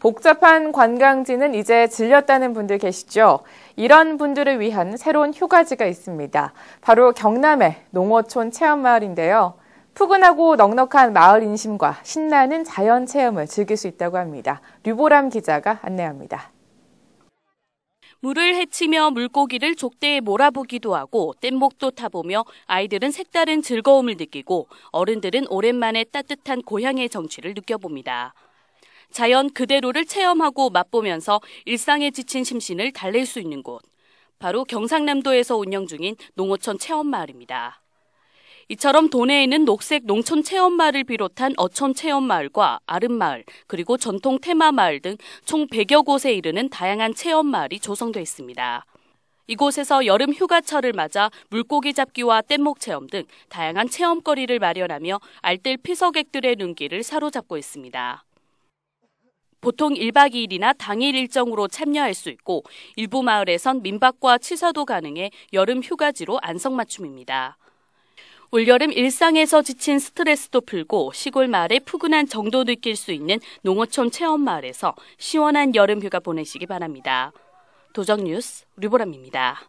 복잡한 관광지는 이제 질렸다는 분들 계시죠? 이런 분들을 위한 새로운 휴가지가 있습니다. 바로 경남의 농어촌 체험마을인데요. 푸근하고 넉넉한 마을 인심과 신나는 자연 체험을 즐길 수 있다고 합니다. 류보람 기자가 안내합니다. 물을 헤치며 물고기를 족대에 몰아보기도 하고 뗏목도 타보며 아이들은 색다른 즐거움을 느끼고 어른들은 오랜만에 따뜻한 고향의 정취를 느껴봅니다. 자연 그대로를 체험하고 맛보면서 일상에 지친 심신을 달랠 수 있는 곳. 바로 경상남도에서 운영 중인 농어촌 체험마을입니다. 이처럼 도내에는 녹색 농촌 체험마을을 비롯한 어촌 체험마을과 아름마을, 그리고 전통 테마마을 등 총 100여 곳에 이르는 다양한 체험마을이 조성돼 있습니다. 이곳에서 여름 휴가철을 맞아 물고기 잡기와 뗏목 체험 등 다양한 체험거리를 마련하며 알뜰 피서객들의 눈길을 사로잡고 있습니다. 보통 1박 2일이나 당일 일정으로 참여할 수 있고 일부 마을에선 민박과 취사도 가능해 여름 휴가지로 안성맞춤입니다. 올여름 일상에서 지친 스트레스도 풀고 시골 마을의 푸근한 정도 느낄 수 있는 농어촌 체험 마을에서 시원한 여름 휴가 보내시기 바랍니다. 도정 뉴스 류보람입니다.